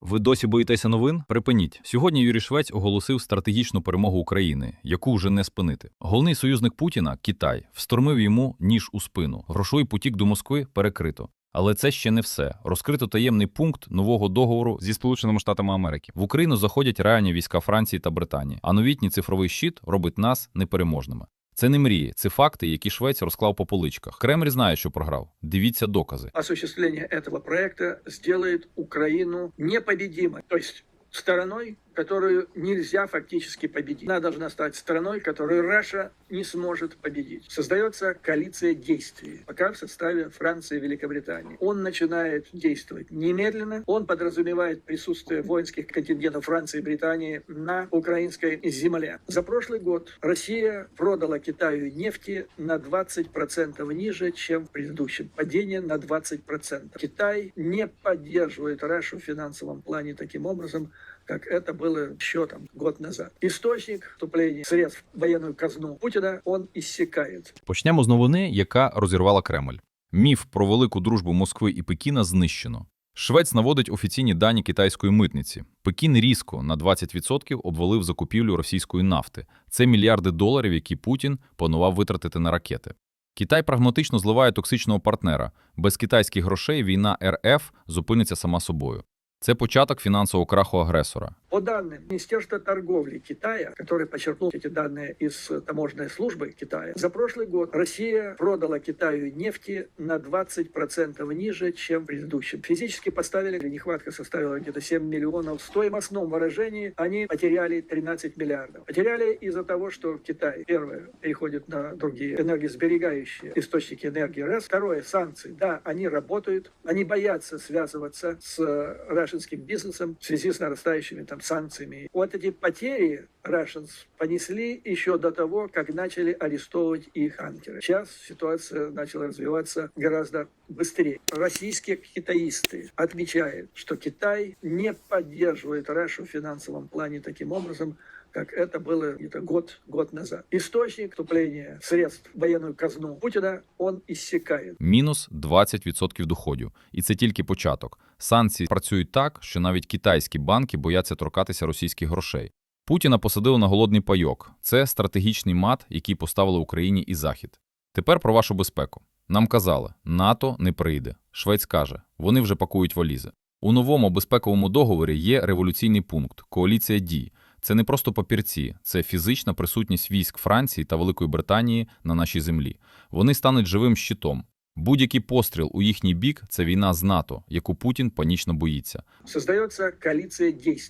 Ви досі боїтеся новин? Припиніть. Сьогодні Юрій Швець оголосив стратегічну перемогу України, яку вже не спинити. Головний союзник Путіна, Китай, встромив йому ніж у спину. Грошовий потік до Москви перекрито. Але це ще не все. Розкрито таємний пункт нового договору зі Сполученими Штатами Америки. В Україну заходять реальні війська Франції та Британії, а новітній цифровий щит робить нас непереможними. Це не мрії, це факти, які Швець розклав по поличках. Кремль знає, що програв. Дивіться докази. Осуществлення цього проекту зробить Україну непобедимой, то стороною которую нельзя фактически победить. Она должна стать страной, которую Раша не сможет победить. Создается коалиция действий, пока в составе Франции и Великобритании. Он начинает действовать немедленно. Он подразумевает присутствие воинских контингентов Франции и Британии на украинской земле. За прошлый год Россия продала Китаю нефти на 20% ниже, чем в предыдущем. Падение на 20%. Китай не поддерживает Рашу в финансовом плане таким образом, как это было еще там год назад. Источник вступления средств в военную казну Путина, он иссякает. Почнемо з новини, яка розірвала Кремль. Міф про велику дружбу Москви і Пекіна знищено. Швець наводить офіційні дані китайської митниці. Пекін різко на 20% обвалив закупівлю російської нафти. Це мільярди доларів, які Путін планував витратити на ракети. Китай прагматично зливає токсичного партнера. Без китайських грошей війна РФ зупиниться сама собою. Це початок фінансового краху агресора. По данным Министерства торговли Китая, который подчеркнул эти данные из э, таможенной службы Китая, за прошлый год Россия продала Китаю нефти на 20% ниже, чем в предыдущем. Физически поставили, нехватка составила где-то 7 миллионов. В стоимостном выражении они потеряли 13 миллиардов. Потеряли из-за того, что Китай, первое, переходит на другие энергосберегающие источники энергии. Раз. Второе, санкции. Да, они работают, они боятся связываться с э, рашинским бизнесом в связи с нарастающими там санкциями. Вот эти потери Russians понесли еще до того, как начали арестовывать их анкеры. Сейчас ситуация начала развиваться гораздо быстрее. Российские китаисты отмечают, что Китай не поддерживает Рашу в финансовом плане таким образом, как это было где-то год, год назад. Источник вступления средств в военную казну Путина, он иссякает. Мінус 20% доходів. І це тільки початок. Санкції працюють так, що навіть китайські банки бояться торкатися російських грошей. Путіна посадили на голодний пайок. Це стратегічний мат, який поставили Україні і Захід. Тепер про вашу безпеку. Нам казали, НАТО не прийде. Швець каже, вони вже пакують валізи. У новому безпековому договорі є революційний пункт коаліція дій. Це не просто папірці, це фізична присутність військ Франції та Великої Британії на нашій землі. Вони стануть живим щитом. Будь-який постріл у їхній бік це війна з НАТО, яку Путін панічно боїться. Создається коаліція дій,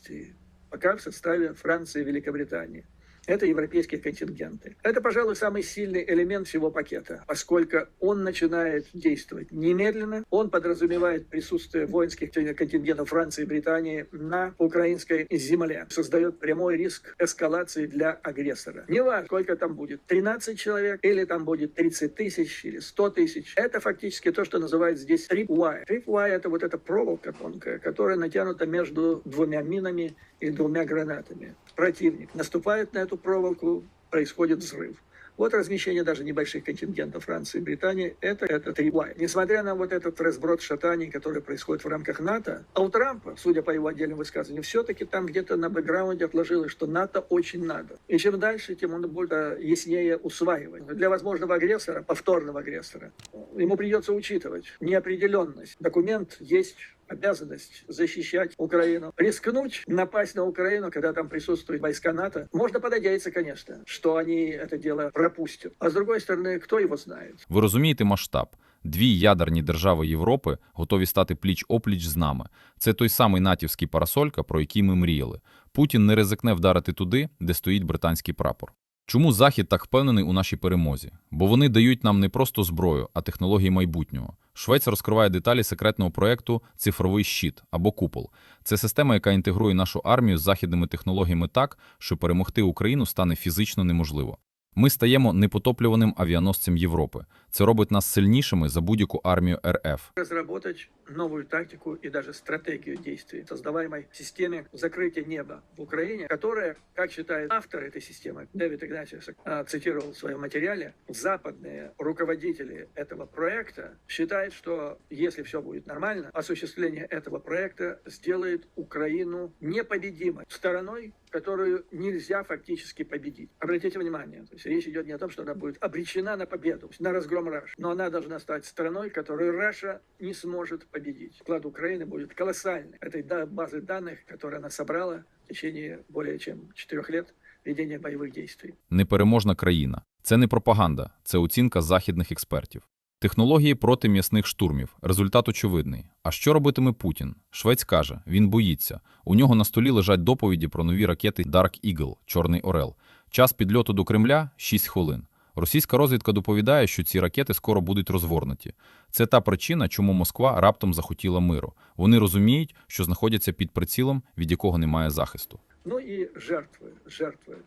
поки в составе Франції и Великобритании. Это европейские контингенты. Это, пожалуй, самый сильный элемент всего пакета, поскольку он начинает действовать немедленно. Он подразумевает присутствие воинских контингентов Франции и Британии на украинской земле. Создает прямой риск эскалации для агрессора. Неважно, сколько там будет, 13 человек или там будет 30 тысяч или 100 тысяч. Это фактически то, что называют здесь tripwire. Tripwire – это вот эта проволока тонкая, которая натянута между двумя минами и двумя гранатами. Противник наступает на эту проволоку, происходит взрыв. Вот размещение даже небольших контингентов Франции и Британии – это, это трибуай. Несмотря на вот этот разброд шатаний, который происходит в рамках НАТО, а у Трампа, судя по его отдельным высказываниям, все-таки там где-то на бэкграунде отложилось, что НАТО очень надо. И чем дальше, тем он будет э, яснее усваивать. Для возможного агрессора, повторного агрессора, ему придется учитывать неопределенность. Документ есть обязанность защищать Украину. Рискнуть напасть на Украину, когда там присутствуют войска НАТО, можно понадеяться, конечно, что они это дело пропустят. А с другой стороны, кто его знает? Ви розумієте масштаб? Дві ядерні держави Європи готові стати пліч-опліч з нами. Це той самий натівський парасолька, про який ми мріяли. Путін не ризикне вдарити туди, де стоїть британський прапор. Чому Захід так впевнений у нашій перемозі? Бо вони дають нам не просто зброю, а технології майбутнього. Швець розкриває деталі секретного проєкту Цифровий щит або купол. Це система, яка інтегрує нашу армію з західними технологіями так, що перемогти Україну стане фізично неможливо. Ми стаємо непотоплюваним авіаносцем Європи. Це робить нас сильнішими за будь-яку армію РФ. разработать новую тактику и даже стратегию действий в создаваемой системе закрытия неба в Украине, которая, как считает автор этой системы, Дэвид Игнатьевс, а, цитировал в своем материале, западные руководители этого проекта считают, что если все будет нормально, осуществление этого проекта сделает Украину непобедимой стороной, которую нельзя фактически победить. Обратите внимание, то есть речь идет не о том, что она будет обречена на победу, на разгром Раш, но она должна стать страной, которую Раша не сможет победить. Вклад Украины будет колоссальный. Этой да- базы данных, которую она собрала в течение более чем четырех лет ведения боевых действий. Непереможна країна. Це не пропаганда, це оцінка західних експертів. Технології проти м'ясних штурмів. Результат очевидний. А що робитиме Путін? Швець каже, він боїться. У нього на столі лежать доповіді про нові ракети Dark Eagle, Чорний Орел. Час підльоту до Кремля 6 хвилин. Російська розвідка доповідає, що ці ракети скоро будуть розгорнуті. Це та причина, чому Москва раптом захотіла миру. Вони розуміють, що знаходяться під прицілом, від якого немає захисту. Ну и жертвы, жертвы.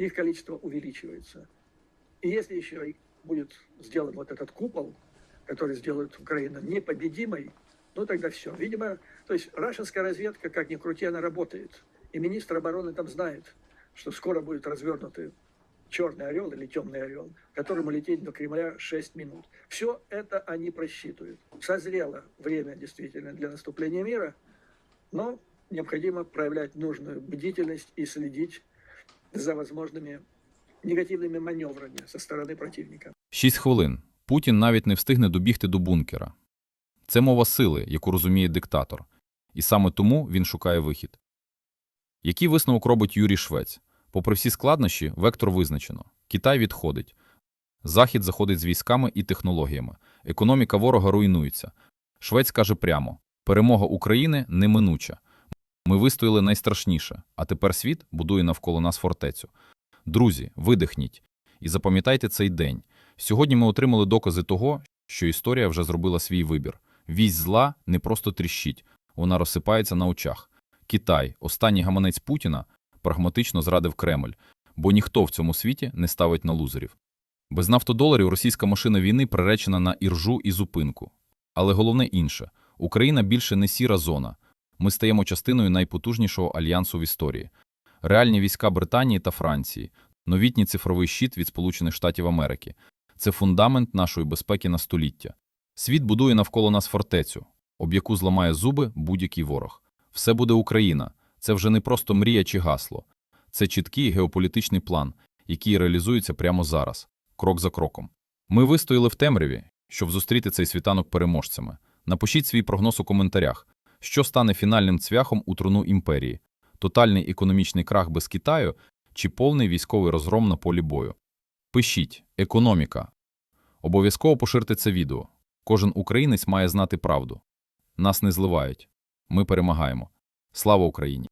Их количество увеличивается. И если еще и будет сделан вот этот купол, который сделает Украину непобедимой, ну тогда все. Видимо, то есть рашинская разведка, как ни крути, она работает. И министр обороны там знает, что скоро будет развернутый черный орел или темный орел, которому лететь до Кремля 6 минут. Все это они просчитывают. Созрело время действительно для наступления мира, но необходимо проявлять нужную бдительность и следить за возможными негативными маневрами со стороны противника. Шість хвилин. Путін навіть не встигне добігти до бункера. Це мова сили, яку розуміє диктатор. І саме тому він шукає вихід. Який висновок робить Юрій Швець? Попри всі складнощі, вектор визначено. Китай відходить. Захід заходить з військами і технологіями. Економіка ворога руйнується. Швець каже прямо: перемога України неминуча. Ми вистояли найстрашніше, а тепер світ будує навколо нас фортецю. Друзі, видихніть. І запам'ятайте цей день. Сьогодні ми отримали докази того, що історія вже зробила свій вибір. Вість зла не просто тріщить, вона розсипається на очах. Китай, останній гаманець Путіна, прагматично зрадив Кремль, бо ніхто в цьому світі не ставить на лузерів. Без нафтодоларів російська машина війни приречена на іржу і зупинку. Але головне інше – Україна більше не сіра зона. Ми стаємо частиною найпотужнішого альянсу в історії. Реальні війська Британії та Франції, новітній цифровий щит від Сполучених Штатів Америки – це фундамент нашої безпеки на століття. Світ будує навколо нас фортецю, об яку зламає зуби будь-який ворог. Все буде Україна. Це вже не просто мрія чи гасло. Це чіткий геополітичний план, який реалізується прямо зараз, крок за кроком. Ми вистояли в темряві, щоб зустріти цей світанок переможцями. Напишіть свій прогноз у коментарях, що стане фінальним цвяхом у труну імперії – тотальний економічний крах без Китаю чи повний військовий розгром на полі бою. Пишіть «Економіка». Обов'язково поширте це відео. Кожен українець має знати правду. Нас не зливають. Ми перемагаємо. Слава Україні!